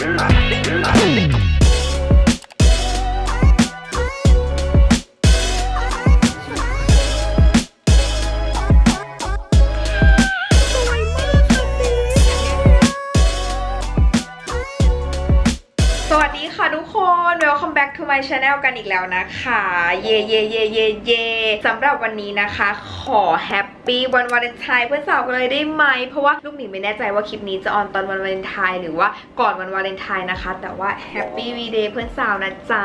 สวัสดีค่ะทุกคน welcome back to my channel กันอีกแล้วนะคะ เย่เย่เย่เย่เย่สำหรับวันนี้นะคะ ขอแฮป ปี้วันวาเลนไทน์เพื่อนสาวกันเลยได้ไหม เพราะว่าลูกหมีไม่แน่ใจว่าคลิปนี้จะออนตอนวันวาเลนไทน์หรือว่าก่อนวันวาเลนไทน์นะคะ แต่ว่าแฮปปี้วีเดย์เพื่อนสาวนะจ๊ะ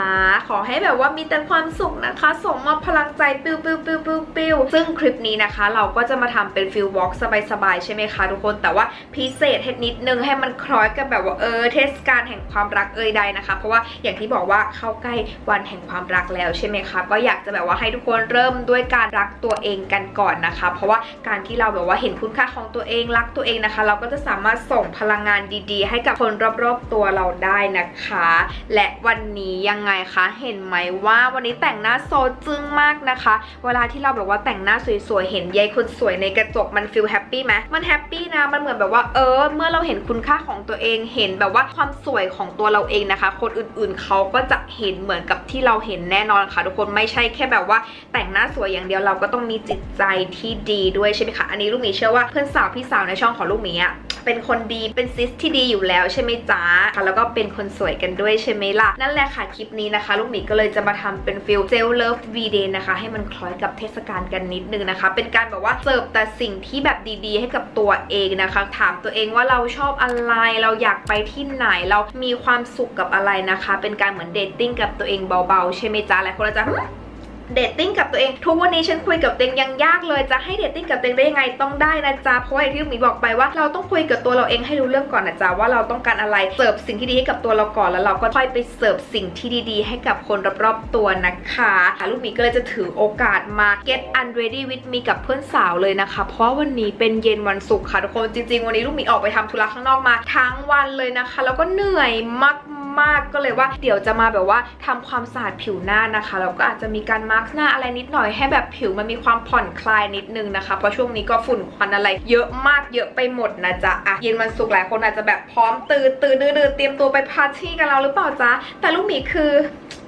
ขอให้แบบว่ามีแต่ความสุขนะคะ ส่งมอบพลังใจปิ้วปิ้วปิ้วปิ้วปิ้วซึ่งคลิปนี้นะคะ เราก็จะมาทำเป็นฟิลวอล์กสบายๆใช่ไหมคะทุกคน แต่ว่าพิเศษเทนิดนึงให้มันคล้อยกับแบบว่าเออเทศกาลแห่งความรักเอ่ยใดนะคะ เพราะว่าอย่างที่บอกว่าเข้าใกล้วันแห่งความรักแล้วใช่ไหมคะ ก็อยากจะแบบว่าให้ทุกคนเริ่มด้วยการรักตัวเองกันก่อนนะคะ เพราะว่าการที่เราแบบว่าเห็นคุณค่าของตัวเองรักตัวเองนะคะ เราก็จะสามารถส่งพลังงานดีๆ ให้กับคนรอบๆตัวเราได้นะคะ และวันนี้ยังไงคะเห็นไหมว่าวันนี้แต่งหน้าโซจึ้งมากนะคะ เวลาที่เราแบบว่าแต่งหน้าสวยๆเห็นยายคนสวยในกระจกมันฟีลแฮปปี้ไหมมันแฮปปี้นะมันเหมือนแบบว่าเออ เมื่อเราเห็นคุณค่าของตัวเองเห็นแบบว่าความสวยของตัวเราเองนะคะ คนอื่นๆเขาก็จะเห็นเหมือนกับที่เราเห็นแน่นอนค่ะ ทุกคนไม่ใช่แค่แบบว่าแต่งหน้าสวยอย่างเดียวเราก็ต้องมีจิตใจที่ดีด้วยใช่ไหมคะ อันนี้ลูกหมีเชื่อว่าเพื่อนสาวพี่สาวในช่องของลูกหมีอะเป็นคนดีเป็นซิสที่ดีอยู่แล้วใช่ไหมจ๊ะค่ะแล้วก็เป็นคนสวยกันด้วยใช่ไหมล่ะ นั่นแหละค่ะคลิปนี้นะคะ ลูกหมีก็เลยจะมาทำเป็นฟิลเซลเลิฟวีเดย์นะคะ ให้มันคล้อยกับเทศกาลกันนิดนึงนะคะ เป็นการแบบว่าเสิร์ฟแต่สิ่งที่แบบดีๆ ให้กับตัวเองนะคะ ถามตัวเองว่าเราชอบอะไรเราอยากไปที่ไหนเรามีความสุขกับอะไรนะคะ เป็นการเหมือนเดทติ้งกับตัวเองเบาๆ ใช่ไหมจ๊ะหลายคนอาจจะ เดทติ้งกับตัวเอง ทุกวันนี้ฉันคุยกับตัวเองยังยากเลยจะให้เดทติ้งกับตัวเองได้ยังไงต้องได้นะจ๊ะเพราะอย่างที่หมีบอกไปว่าเราต้องคุยกับตัวเราเองให้รู้เรื่องก่อนนะจ๊ะว่าเราต้องการอะไรเสิร์ฟสิ่งที่ดีให้กับตัวเราก่อนแล้วเราก็ค่อยไปเสิร์ฟสิ่งที่ดีๆ ให้กับคนรอบๆตัวนะคะค่ะลูกหมีก็เลยจะถือโอกาสมา get unready with me กับเพื่อนสาวเลยนะคะ เพราะวันนี้เป็นเย็นวันศุกร์ค่ะทุกคนจริง ๆ วันนี้ลูกหมีออกไปทำธุระข้างนอกมาทั้งวันเลยนะคะ แล้วก็เหนื่อยมาก มากก็เลยว่าเดี๋ยวจะมาแบบว่าทำความสะอาดผิวหน้านะคะแล้วก็อาจจะมีการมาร์กหน้าอะไรนิดหน่อยให้แบบผิวมันมีความผ่อนคลายนิดนึงนะคะ เพราะช่วงนี้ก็ฝุ่นควันอะไร เยอะมากเยอะไปหมดนะจ๊ะอะเย็นวันศุกร์หลายคนอาจจะแบบพร้อมตื่นตื่นดื้อเตรียมตัวไปปาร์ตี้กันแล้วหรือเปล่าจ๊ะแต่ลูกหมีคือ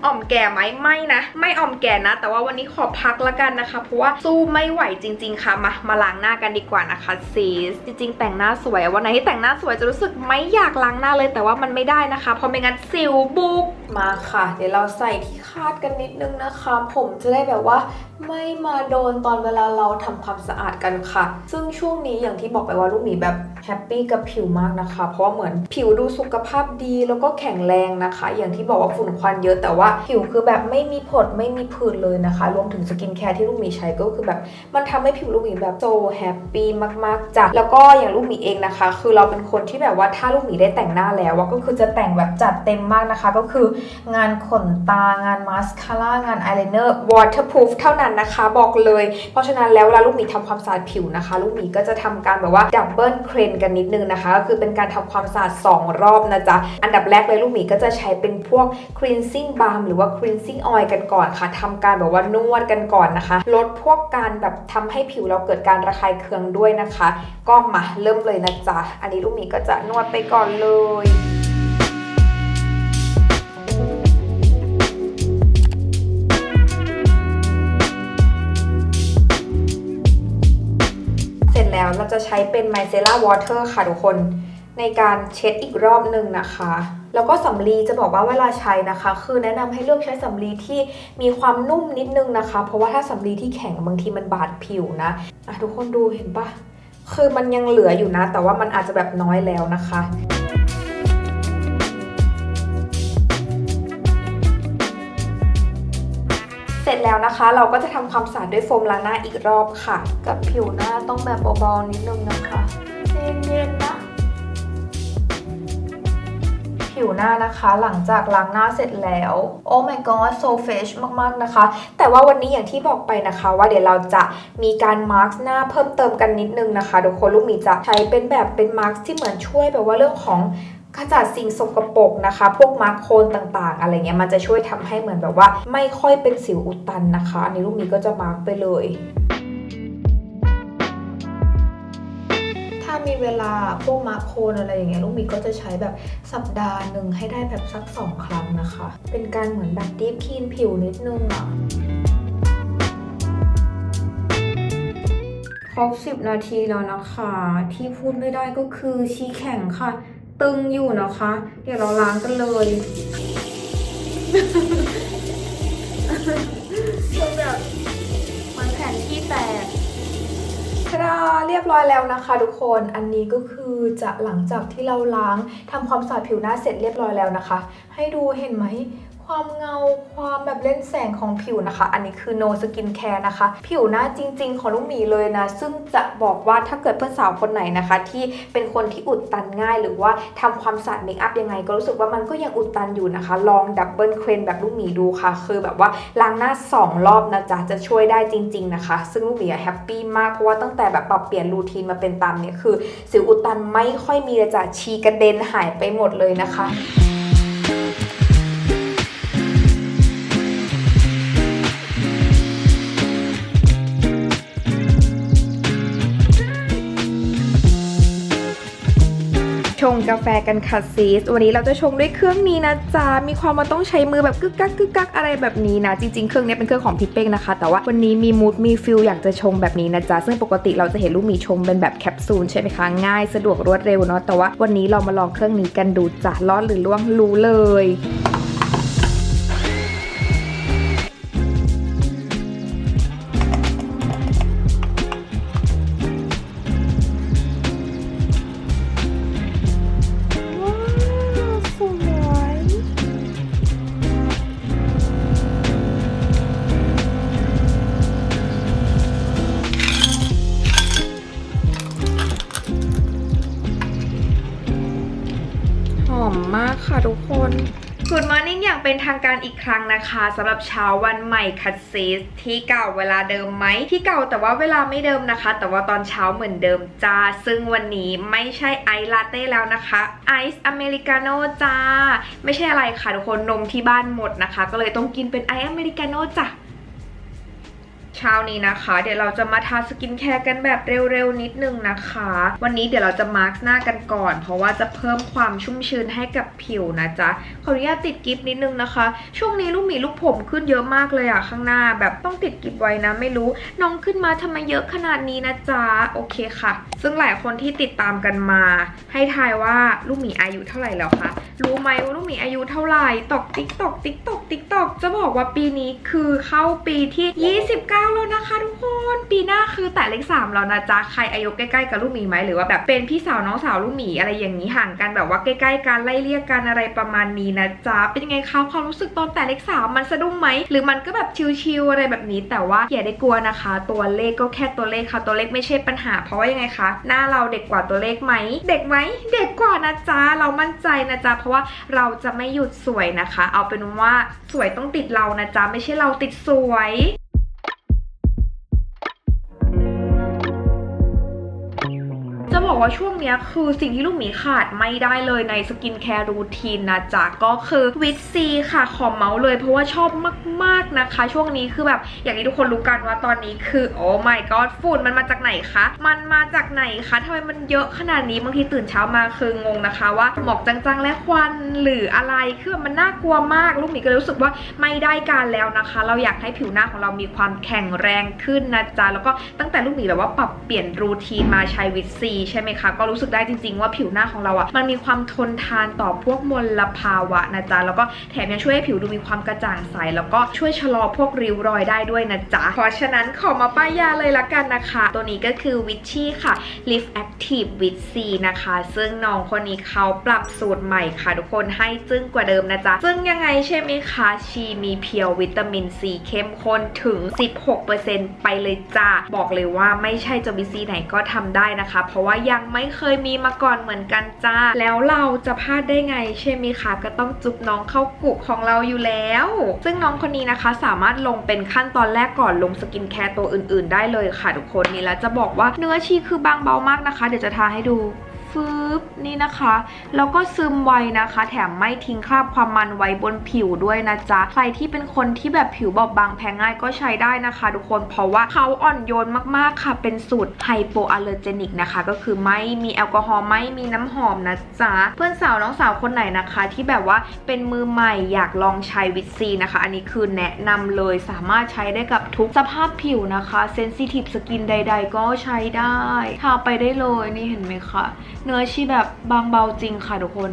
อ่อมแก่ไหมไม่นะ ไม่อ่อมแก่นะ แต่ว่าวันนี้ขอพักละกันนะคะ เพราะว่าสู้ไม่ไหวจริง ๆ ค่ะ มามาล้างหน้ากันดีกว่านะคะซีสจริง ๆ แต่งหน้าสวย วันไหนที่แต่งหน้าสวยจะรู้สึกไม่อยากล้างหน้าเลยแต่ว่ามันไม่ได้นะคะ เพราะไม่งั้นสิวบุกมาค่ะ เดี๋ยวเราใส่ที่คาดกันนิดนึงนะคะ ผมจะได้แบบว่าไม่มาโดนตอนเวลาเราทำความสะอาดกันค่ะ ซึ่งช่วงนี้อย่างที่บอกไปว่าลูกหมีแบบแฮปปี้กับผิวมากนะคะ เพราะเหมือนผิวดูสุขภาพดีแล้วก็แข็งแรงนะคะ อย่างที่บอกว่าฝุ่นควันเยอะแต่ว่าผิวคือแบบไม่มีผดไม่มีผื่นเลยนะคะ รวมถึงสกินแคร์ที่ลูกหมีใช้ก็คือแบบ มันทำให้ผิวลูกหมีแบบโซแฮปปี้มากๆจ้ะแล้วก็อย่างลูกหมีเองนะคะ คือเราเป็นคนที่แบบว่าถ้าลูกหมีได้แต่งหน้าแล้วว่าก็คือจะแต่งแบบจัดเต็มมากนะคะ ก็คืองานขนตางานมาสคาร่างานอายไลเนอร์ waterproof เท่านั้นนะคะ บอกเลย เพราะฉะนั้นแล้วเวลาลูกหมีทำความสะอาดผิวนะคะ ลูกหมีก็จะทำการแบบว่าดับเบิลเครนกันนิดนึงนะคะก็คือเป็นการทำความสะอาด2 รอบนะจ๊ะอันดับแรกเลยลูกหมีก็จะใช้เป็นพวก cleansing balm หรือว่า cleansing oil กันก่อนค่ะทำการแบบว่านวดกันก่อนนะคะ ลดพวกการแบบทำให้ผิวเราเกิดการระคายเคืองด้วยนะคะ ก็มาเริ่มเลยนะจ๊ะอันนี้ลูกหมีก็จะนวดไปก่อนเลย แล้วเราจะใช้เป็น micellar water ค่ะทุกคนในการเช็ดอีกรอบหนึ่งนะคะ แล้วก็สำลีจะบอกว่าเวลาใช้นะคะ คือแนะนำให้เลือกใช้สำลีที่มีความนุ่มนิดนึงนะคะ เพราะว่าถ้าสำลีที่แข็งบางทีมันบาดผิวนะอะทุกคนดูเห็นปะคือมันยังเหลืออยู่นะ แต่ว่ามันอาจจะแบบน้อยแล้วนะคะ แล้วนะคะ เราก็จะทำความสะอาดด้วยโฟมล้างหน้าอีกรอบค่ะ กับผิวหน้าต้องแบบเบาๆนิดนึงนะคะเย็นๆนะผิวหน้านะคะหลังจากล้างหน้าเสร็จแล้ว โอ้ my god so fresh มากๆนะคะ แต่ว่าวันนี้อย่างที่บอกไปนะคะว่าเดี๋ยวเราจะมีการมาร์กหน้าเพิ่มเติมกันนิดนึงนะคะทุกคนลูกหมีจะใช้เป็นแบบเป็นมาร์กที่เหมือนช่วยแบบว่าเรื่องของ ขจัดสิ่งสกปรกนะคะ พวกมาร์กโคนต่างๆ อะไรเงี้ยมันจะช่วยทำให้เหมือนแบบว่า ไม่ค่อยเป็นสิวอุดตันนะคะ อันนี้ลูกหมีก็จะมาร์กไปเลยถ้ามีเวลาพวกมาโคนอะไรอย่างเงี้ยลูกหมีก็จะใช้แบบสัปดาห์หนึ่งให้ได้แบบสักสองครั้งนะคะ เป็นการเหมือนแบบดีฟคลีนผิวนิดนึงอะครบ10 นาทีแล้วนะคะ ที่พูดไม่ได้ก็คือชีแข็งค่ะ ตึงอยู่นะคะ เดี๋ยวเราล้างกันเลยคือแบบมันแผ่นที่แตกทาดาเรียบร้อยแล้วนะคะ ทุกคน อันนี้ก็คือจะหลังจากที่เราล้างทำความสะอาดผิวหน้าเสร็จเรียบร้อยแล้วนะคะ ให้ดูเห็นไหม ความเงาความแบบเล่นแสงของผิวนะคะ อันนี้คือ no skin care นะคะ ผิวหน้าจริง ๆ ของลูกหมีเลยนะ ซึ่งจะบอกว่าถ้าเกิดเพื่อนสาวคนไหนนะคะ ที่เป็นคนที่อุดตันง่าย หรือว่าทำความสะอาดเมคอัพยังไง ก็รู้สึกว่ามันก็ยังอุดตันอยู่นะคะ ลองดับเบิลเครนแบบลูกหมีดูค่ะ คือแบบว่าล้างหน้า 2 รอบนะจ๊ะจะช่วยได้จริง ๆนะคะ ซึ่งลูกหมีแฮปปี้มากเพราะว่าตั้งแต่แบบปรับเปลี่ยนรูทีนมาเป็นตามเนี่ยคือ สิวอุดตันไม่ค่อยมีเลยจ้ะชีกระเด็นหายไปหมดเลยนะคะ งกาแฟกันค่ะซีสวันนี้เราจะชงด้วยเครื่องนี้นะจ๊ะมีความว่าต้องใช้มือแบบกึกกักกึกกักอะไรแบบนี้นะ จริงๆเครื่องนี้เป็นเครื่องของพี่เป้งนะคะ แต่ว่าวันนี้มีมูดมีฟิลอยากจะชงแบบนี้นะจ๊ะซึ่งปกติเราจะเห็นลูกมีชงเป็นแบบแคปซูลใช่ไหมคะง่ายสะดวกรวดเร็วเนาะแต่ว่าวันนี้เรามาลองเครื่องนี้กันดูจ้ะรอดหรือล่วงรู้เลย เป็นทางการอีกครั้งนะคะสำหรับเช้าวันใหม่คัดซีสที่เก่าเวลาเดิมไหมที่เก่าแต่ว่าเวลาไม่เดิมนะคะ แต่ว่าตอนเช้าเหมือนเดิมจ้า ซึ่งวันนี้ไม่ใช่ไอซ์ลาเต้แล้วนะคะไอซ์อเมริกาโน่จ้า ไม่ใช่อะไรค่ะทุกคนนมที่บ้านหมดนะคะ ก็เลยต้องกินเป็นไอซ์อเมริกาโน่จ้ะ เช้านี้นะคะ เดี๋ยวเราจะมาทาสกินแคร์กันแบบเร็วๆนิดนึงนะคะ วันนี้เดี๋ยวเราจะมาร์กหน้ากันก่อน เพราะว่าจะเพิ่มความชุ่มชื้นให้กับผิวนะจ๊ะขออนุญาตติดกิฟนิดนึงนะคะ ช่วงนี้ลูกหมีลูกผมขึ้นเยอะมากเลยอะข้างหน้าแบบต้องติดกิฟไว้นะ ไม่รู้น้องขึ้นมาทำไมเยอะขนาดนี้นะจ๊ะโอเคค่ะ ซึ่งหลายคนที่ติดตามกันมา ให้ทายว่าลูกหมีอายุเท่าไหร่แล้วคะรู้ไหมว่าลูกหมีอายุเท่าไหร่ตอกติ๊กตอกติ๊กตอกติ๊กตอกจะบอกว่าปีนี้คือเข้าปีที่ 29แล้วนะคะทุกคนปีหน้าคือแต่เลข3แล้วนะจ๊ะใครอายุใกล้ๆกับลูกหมีไหมหรือว่าแบบเป็นพี่สาวน้องสาวลูกหมีอะไรอย่างนี้ห่างกันแบบว่าใกล้ๆกันไล่เรียกกันอะไรประมาณนี้นะจ๊ะเป็นยังไงคะความรู้สึกตอนแต่เลขสามมันสะดุ้งไหมหรือมันก็แบบชิวๆอะไรแบบนี้ แต่ว่าอย่าได้กลัวนะคะ ตัวเลขก็แค่ตัวเลขค่ะตัวเลขไม่ใช่ปัญหา เพราะว่ายังไงคะหน้าเราเด็กกว่าตัวเลขไหมเด็กไหมเด็กกว่านะจ๊ะเรามั่นใจนะจ๊ะเพราะว่าเราจะไม่หยุดสวยนะคะ เอาเป็นว่าสวยต้องติดเรานะจ๊ะไม่ใช่เราติดสวย บอกว่าช่วงเนี้ยคือสิ่งที่ลูกหมีขาดไม่ได้เลยในสกินแคร์รูทีนนะจ๊ะ ก็คือวิตซีค่ะขอเมาส์เลยเพราะว่าชอบมาก ๆนะคะ ช่วงนี้คือแบบอย่างที่ทุกคนรู้กันว่าตอนนี้คือโอ้ my god ฝุ่นมันมาจากไหนคะ มันมาจากไหนคะทำไมมันเยอะขนาดนี้บางทีตื่นเช้ามาคืองงนะคะ ว่าหมอกจางๆและควันหรืออะไรคือมันน่ากลัวมาก ลูกหมีก็เลยรู้สึกว่าไม่ได้การแล้วนะคะ เราอยากให้ผิวหน้าของเรามีความแข็งแรงขึ้นนะจ๊ะแล้วก็ตั้งแต่ลูกหมีแบบว่าปรับเปลี่ยนรูทีนมาใช้วิตซีใช่่ไหมคะก็รู้สึกได้จริง ๆ ว่าผิวหน้าของเราอะ่ะมันมีความทนทานต่อพวกมลภาวะนะจ๊ะแล้วก็แถมยังช่วยให้ผิวดูมีความกระจ่างใสแล้วก็ช่วยชะลอพวกริ้วรอยได้ด้วยนะจ๊ะเพราะฉะนั้นขอมาป้ายยาเลยละกันนะคะ ตัวนี้ก็คือวิชชี่ค่ะ Lift Active with C นะคะ ซึ่งน้องคนนี้เขาปรับสูตรใหม่ค่ะ ทุกคนให้จึ้งกว่าเดิมนะจ๊ะซึ่งยังไงใช่ไหมคะชีมีเพียววิตามินซีเข้มข้นถึง 16%ไปเลยจ้าบอกเลยว่าไม่ใช่จะวิซีไหนก็ทำได้นะคะ เพราะว่ายังไม่เคยมีมาก่อนเหมือนกันจ้า แล้วเราจะพลาดได้ไงใช่ไหมคะก็ต้องจุบน้องเข้ากุกของเราอยู่แล้ว ซึ่งน้องคนนี้นะคะสามารถลงเป็นขั้นตอนแรกก่อนลงสกินแคร์ตัวอื่นๆ ได้เลยค่ะทุกคนนี่แล้วจะบอกว่าเนื้อชีคือบางเบามากนะคะ เดี๋ยวจะทาให้ดู ฟืบนี่นะคะ แล้วก็ซึมไวนะคะ แถมไม่ทิ้งคราบความมันไว้บนผิวด้วยนะจ๊ะ ใครที่เป็นคนที่แบบผิวบอบบางแพ้ง่ายก็ใช้ได้นะคะ ทุกคน เพราะว่าเขาอ่อนโยนมากๆค่ะ เป็นสูตรไฮโปอัลเลอร์เจนิกนะคะ ก็คือไม่มีแอลกอฮอล์ ไม่มีน้ำหอมนะจ๊ะ เพื่อนสาวน้องสาวคนไหนนะคะ ที่แบบว่าเป็นมือใหม่อยากลองใช้วิตซีนะคะ อันนี้คือแนะนำเลยสามารถใช้ได้กับทุกสภาพผิวนะคะเซนซิทีฟสกินใด ๆ ก็ใช้ได้ ทาไปได้เลยนี่เห็นไหมคะเนื้อชีแบบบางเบาจริงค่ะทุกคน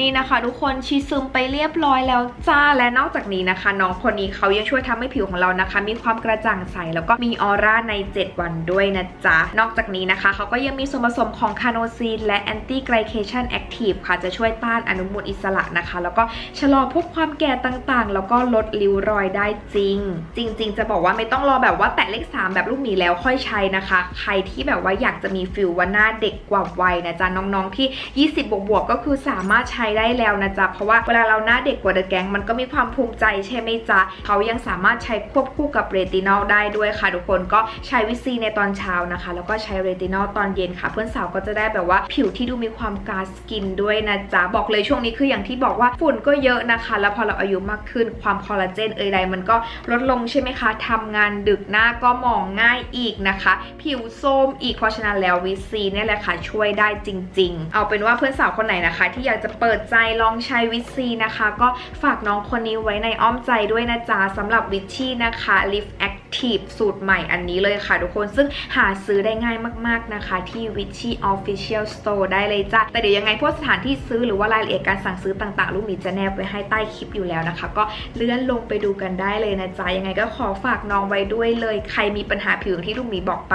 นี่นะคะทุกคนชีซึมไปเรียบร้อยแล้วจ้าและนอกจากนี้นะคะ น้องคนนี้เขายังช่วยทำให้ผิวของเรานะคะ มีความกระจ่างใสแล้วก็มีออร่าใน 7 วันด้วยนะจ๊ะ นอกจากนี้นะคะเขาก็ยังมีส่วนผสมของคาโนซีนและแอนตี้ไกลเคชันแอคทีฟค่ะจะช่วยต้านอนุมูลอิสระนะคะ แล้วก็ชะลอพวกความแก่ต่างๆ แล้วก็ลดริ้วรอยได้จริง จริง ๆ จะบอกว่าไม่ต้องรอแบบว่าแตะเลข 3 แบบลูกหมีแล้วค่อยใช้นะคะ ใครที่แบบว่าอยากจะมีฟิลว่าหน้าเด็กกว่าวัยนะจ๊ะน้องๆที่ 20 บวกๆก็คือสามารถใช้ได้แล้วนะจ๊ะ เพราะว่าเวลาเราหน้าเด็กกว่าเดอะแก๊งมันก็มีความภูมิใจใช่ไหมจ๊ะ เขายังสามารถใช้ควบคู่กับเรตินอลได้ด้วยค่ะ ทุกคนก็ใช้วิซีในตอนเช้านะคะ แล้วก็ใช้เรตินอลตอนเย็นค่ะ เพื่อนสาวก็จะได้แบบว่าผิวที่ดูมีความกาสกินด้วยนะจ๊ะ บอกเลยช่วงนี้คืออย่างที่บอกว่าฝุ่นก็เยอะนะคะ แล้วพอเราอายุมากขึ้นความคอลลาเจนเอ่ยใดมันก็ลดลงใช่ไหมคะทำงานดึกหน้าก็หมองง่ายอีกนะคะ ผิวโทมอีกเพราะฉะนั้นแล้ววิซีเนี่ยแหละค่ะช่วยได้จริง ๆ เอาเป็นว่าเพื่อนสาวคนไหนนะคะ ที่อยากจะเปิดใจลองใช้วิตซีนะคะ ก็ฝากน้องคนนี้ไว้ในอ้อมใจด้วยนะจ๊ะสำหรับวิชชี่นะคะ Lift Active สูตรใหม่อันนี้เลยค่ะทุกคนซึ่งหาซื้อได้ง่ายมากๆนะคะที่ w i c h y Official Store ได้เลยจ้ะแต่เดี๋ยวยังไงพวกสถานที่ซื้อหรือว่ารายละเอียดการสั่งซื้อต่างๆ ลูกหมีจะแนบไว้ให้ใต้คลิปอยู่แล้วนะคะ ก็เลื่อนลงไปดูกันได้เลยนะจ๊ะยังไงก็ขอฝากน้องไว้ด้วยเลย ใครมีปัญหาผิวอย่างที่ลูกหมีบอกไป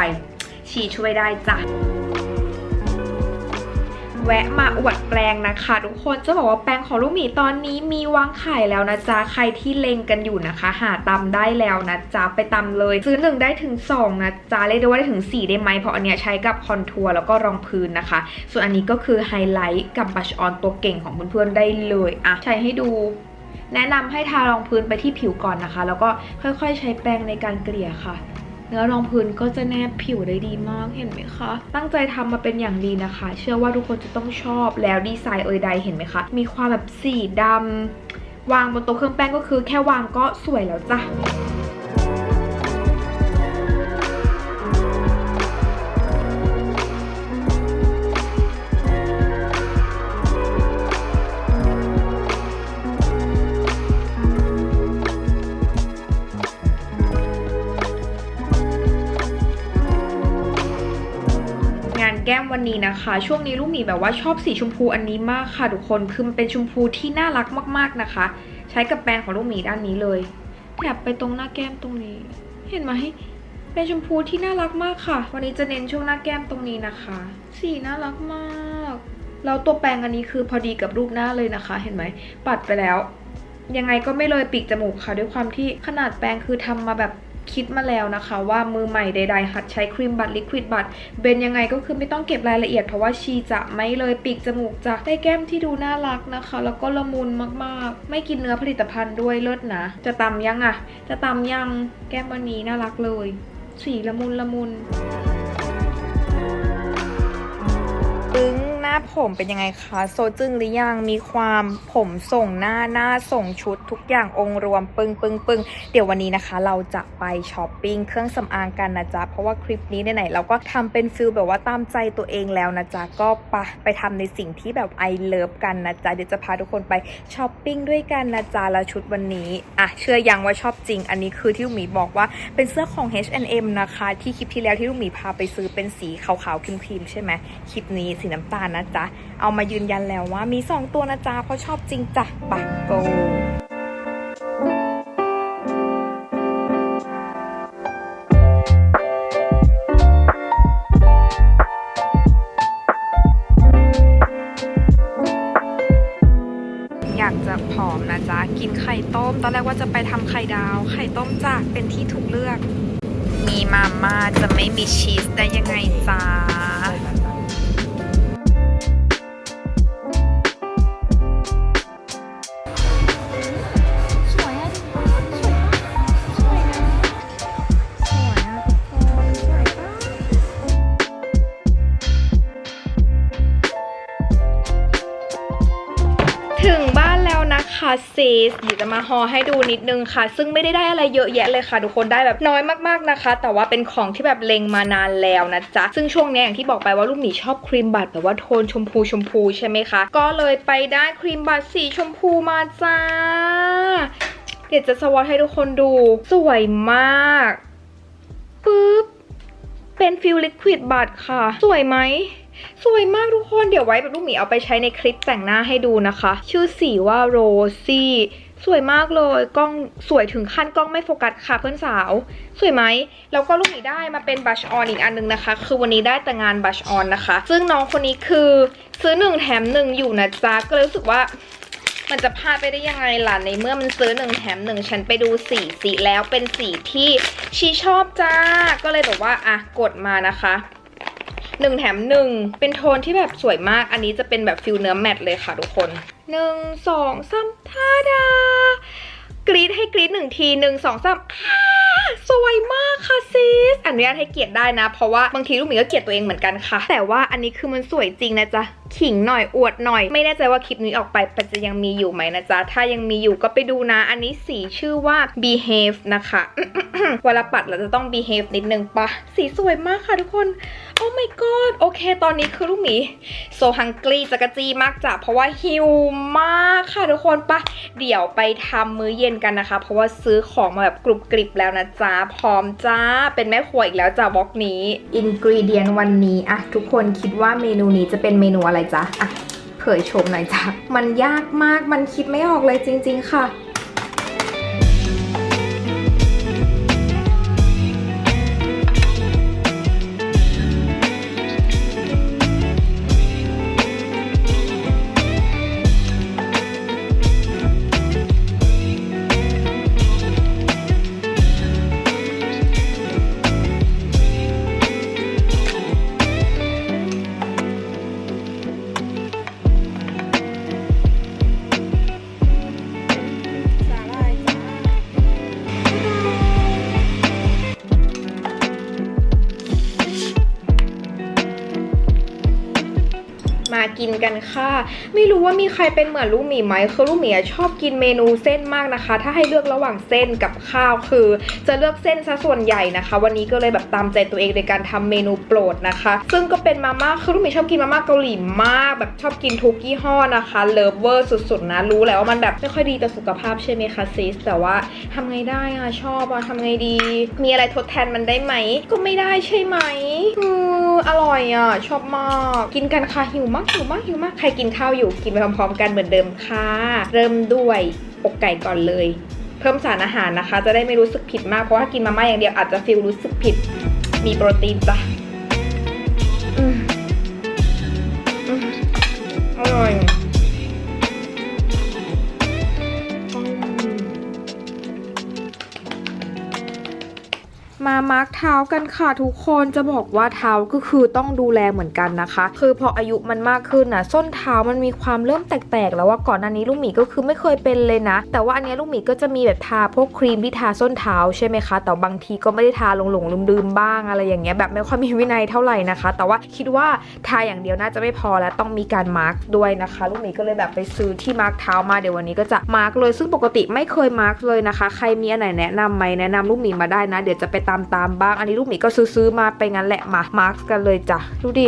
ชีช่วยได้จ้ะ แวะมาอวดแปลงนะคะ ทุกคนจะบอกว่าแปลงของลูกหมีตอนนี้มีวางขายแล้วนะจ๊ะใครที่เล็งกันอยู่นะคะ หาตำได้แล้วนะจ๊ะไปตำเลยซื้อหนึ่งได้ถึงสองนะจ๊ะเรียกได้ว่าได้ถึงสี่ได้ไหมเพราะอันเนี้ยใช้กับคอนทัวร์แล้วก็รองพื้นนะคะ ส่วนอันนี้ก็คือไฮไลท์กับบัชออนตัวเก่งของเพื่อนๆได้เลยอะใช้ให้ดูแนะนำให้ทารองพื้นไปที่ผิวก่อนนะคะ แล้วก็ค่อยๆ ใช้แปรงในการเกลี่ยค่ะ เนื้อรองพื้นก็จะแนบผิวได้ดีมากเห็นไหมคะ ตั้งใจทำมาเป็นอย่างดีนะคะ เชื่อว่าทุกคนจะต้องชอบแล้วดีไซน์เอยใดเห็นไหมคะ มีความแบบสีดำวางบนโต๊ะเครื่องแป้งก็คือแค่วางก็สวยแล้วจ้ะ แก้มวันนี้นะคะ ช่วงนี้ลูกหมีแบบว่าชอบสีชมพูอันนี้มากค่ะทุกคนคือมันเป็นชมพูที่น่ารักมากๆนะคะ ใช้กับแปรงของลูกหมีด้านนี้เลยแถบไปตรงหน้าแก้มตรงนี้ เห็นไหมเป็นชมพูที่น่ารักมากค่ะ วันนี้จะเน้นช่วงหน้าแก้มตรงนี้นะคะ สีน่ารักมากแล้วตัวแปรงอันนี้คือพอดีกับรูปหน้าเลยนะคะ เห็นไหมปัดไปแล้ว ยังไงก็ไม่เลยปีกจมูกค่ะ ด้วยความที่ขนาดแปรงคือทำมาแบบ คิดมาแล้วนะคะว่ามือใหม่ใดๆหัดใช้ครีมบัตลิควิดบัตเบนยังไงก็คือไม่ต้องเก็บรายละเอียดเพราะว่าชีจะไม่เลยปีกจมูกจะได้แก้มที่ดูน่ารักนะคะ แล้วก็ละมุนมากๆ ไม่กินเนื้อผลิตภัณฑ์ด้วยเลิศนะ จะตำยังอะจะตำยังแก้มวันนี้น่ารักเลย สีละมุนละมุนปึ้ง น้าผมเป็นยังไงคะโซจึงหรือยังมีความผมส่งหน้าหน้าส่งชุดทุกอย่างองค์รวมปึ้งปึ้งปึ้งเดี๋ยววันนี้นะคะ เราจะไปช้อปปิ้งเครื่องสำอางกันนะจ๊ะเพราะว่าคลิปนี้ไหนๆเราก็ทำเป็นฟิลแบบว่าตามใจตัวเองแล้วนะจ๊ะก็ไปไปทำในสิ่งที่แบบไอเลิฟกันนะจ๊ะเดี๋ยวจะพาทุกคนไปช้อปปิ้งด้วยกันนะจ๊ะแล้วชุดวันนี้อะเชื่อยังว่าชอบจริง อันนี้คือที่ลูกหมีบอกว่าเป็นเสื้อของ H&M นะคะ ที่คลิปที่แล้วที่ลูกหมีพาไปซื้อเป็นสีขาวๆครีมๆใช่ไหมคลิปนี้สีน้ำตาลนะจ๊ะ เอามายืนยันแล้วว่ามี 2 ตัวนะจ๊ะเพราะชอบจริงจ้ะปะโกอยากจะผอมนะจ๊ะ กินไข่ต้ม ตอนแรกว่าจะไปทำไข่ดาว ไข่ต้มจ้ะเป็นที่ถูกเลือก มีมาม่าจะไม่มีชีสได้ยังไงจ๊ะ สเดี๋ยวจะมาฮอให้ดูนิดนึงค่ะ ซึ่งไม่ได้ได้อะไรเยอะแยะเลยค่ะ ทุกคนได้แบบน้อยมากๆนะคะ แต่ว่าเป็นของที่แบบเล็งมานานแล้วนะจ๊ะ ซึ่งช่วงนี้อย่างที่บอกไปว่าลูกหมีชอบครีมบัตแบบว่าโทนชมพูชมพูใช่ไหมคะ ก็เลยไปได้ครีมบัตสีชมพูมาจ้า เดี๋ยวจะสวอตให้ทุกคนดู สวยมากปึ๊บเป็นฟิลลิควิดบัตค่ะ สวยไหม สวยมากทุกคนเดี๋ยวไว้แบบลูกหมีเอาไปใช้ในคลิปแต่งหน้าให้ดูนะคะ ชื่อสีว่าโรซี่สวยมากเลยกล้องสวยถึงขั้นกล้องไม่โฟกัสค่ะเพื่อนสาว สวยไหมแล้วก็ลูกหมีได้มาเป็นบัชออนอีกอันนึงนะคะ คือวันนี้ได้แต่งานบัชออนนะคะ ซึ่งน้องคนนี้คือซื้อหนึ่งแถมหนึ่งอยู่นะจ๊ะก็เลยรู้สึกว่ามันจะพลาดไปได้ยังไงล่ะในเมื่อมันซื้อหนึ่งแถมหนึ่งฉันไปดูสีสีแล้วเป็นสีที่ชีชอบจ้าก็เลยแบบว่าอะกดมานะคะ หนึ่งแถมหนึ่งเป็นโทนที่แบบสวยมาก อันนี้จะเป็นแบบฟิลเนื้อแมตเลยค่ะทุกคนหนึ่งสองสามท่าดากรีดให้กรีดหนึ่งทีหนึ่งสองสามสวยมากค่ะซิสอนุญาตให้เกียรติได้นะ เพราะว่าบางทีลูกหมีก็เกลียดตัวเองเหมือนกันค่ะ แต่ว่าอันนี้คือมันสวยจริงนะจ๊ะขิงหน่อยอวดหน่อย ไม่แน่ใจว่าคลิปนี้ออกไปปัจจะยังมีอยู่ไหมนะจ๊ะ ถ้ายังมีอยู่ก็ไปดูนะ อันนี้สีชื่อว่า behave นะคะเวลาปัดเราจะต้อง behave นิดนึงปะสีสวยมากค่ะทุกคน อ้ my god โอเค ตอนนี้คือลูกหมี so hungry จะกระจี้มากจ้ะเพราะว่าหิวมากค่ะทุกคนปะเดี๋ยวไปทำมื้อเย็นกันนะคะ เพราะว่าซื้อของมาแบบกรุบกริบแล้วนะจ๊ะพร้อมจ้า เป็นแม่ครัวอีกแล้วจ้ะบล็อกนี้อินกรีเดียนวันนี้อะทุกคนคิดว่าเมนูนี้จะเป็นเมนูอะไรจ๊ะอะเผยชมหน่อยจ้ะมันยากมากมันคิดไม่ออกเลยจริง ๆ ค่ะ กันค่ะ ไม่รู้ว่ามีใครเป็นเหมือนลูกหมีไหมคือลูกหมีชอบกินเมนูเส้นมากนะคะ ถ้าให้เลือกระหว่างเส้นกับข้าวคือ จะเลือกเส้นซะส่วนใหญ่นะคะ วันนี้ก็เลยแบบตามใจตัวเองในการทำเมนูโปรดนะคะ ซึ่งก็เป็นมาม่าคือลูกหมีชอบกินมาม่าเกาหลีมากแบบชอบกินทุกยี่ห้อนะคะเลิฟเวอร์สุดๆนะรู้แหละว่ามันแบบไม่ค่อยดีต่อสุขภาพใช่ไหมคะซิสแต่ว่าทำไงได้อะชอบอะทำไงดี มีอะไรทดแทนมันได้ไหม ก็ไม่ได้ใช่ไหมอืออร่อยอะชอบมาก กินกันค่ะหิวมากหิวมากหิวมากใครกินข้าวอยู่กินไปพร้อมๆกันเหมือนเดิมค่ะ เริ่มด้วยอกไก่ก่อนเลย เพิ่มสารอาหารนะคะ จะได้ไม่รู้สึกผิดมากเพราะว่ากินมาม่าอย่างเดียวอาจจะฟิลรู้สึกผิด มีโปรตีนจ้ะอร่อย มามาร์กเท้ากันค่ะทุกคนจะบอกว่าเท้าก็คือต้องดูแลเหมือนกันนะคะ คือพออายุมันมากขึ้นน่ะส้นเท้ามันมีความเริ่มแตกๆ แล้วว่าก่อนหน้านี้ลูกหมีก็คือไม่เคยเป็นเลยนะ แต่ว่าอันนี้ลูกหมีก็จะมีแบบทาพวกครีมที่ทาส้นเท้าใช่ไหมคะ แต่บางทีก็ไม่ได้ทาหลงๆลืมๆบ้างอะไรอย่างเงี้ยแบบไม่ค่อยมีวินัยเท่าไหร่นะคะ แต่ว่าคิดว่าทาอย่างเดียวน่าจะไม่พอแล้วต้องมีการมาร์กด้วยนะคะ ลูกหมีก็เลยแบบไปซื้อที่มาร์กเท้ามาเดี๋ยววันนี้ก็จะมาร์กเลยซึ่งปกติไม่เคยมาร์กเลยนะคะ ใครมีอันไหนแนะนำไหมแนะนำลูกหมีมาได้นะ เดี๋ยวจะไปตตามๆบ้าง อันนี้ลูกหมีก็ซื้อๆมาไปงั้นแหละมามาร์กกันเลยจ้ะดูดิ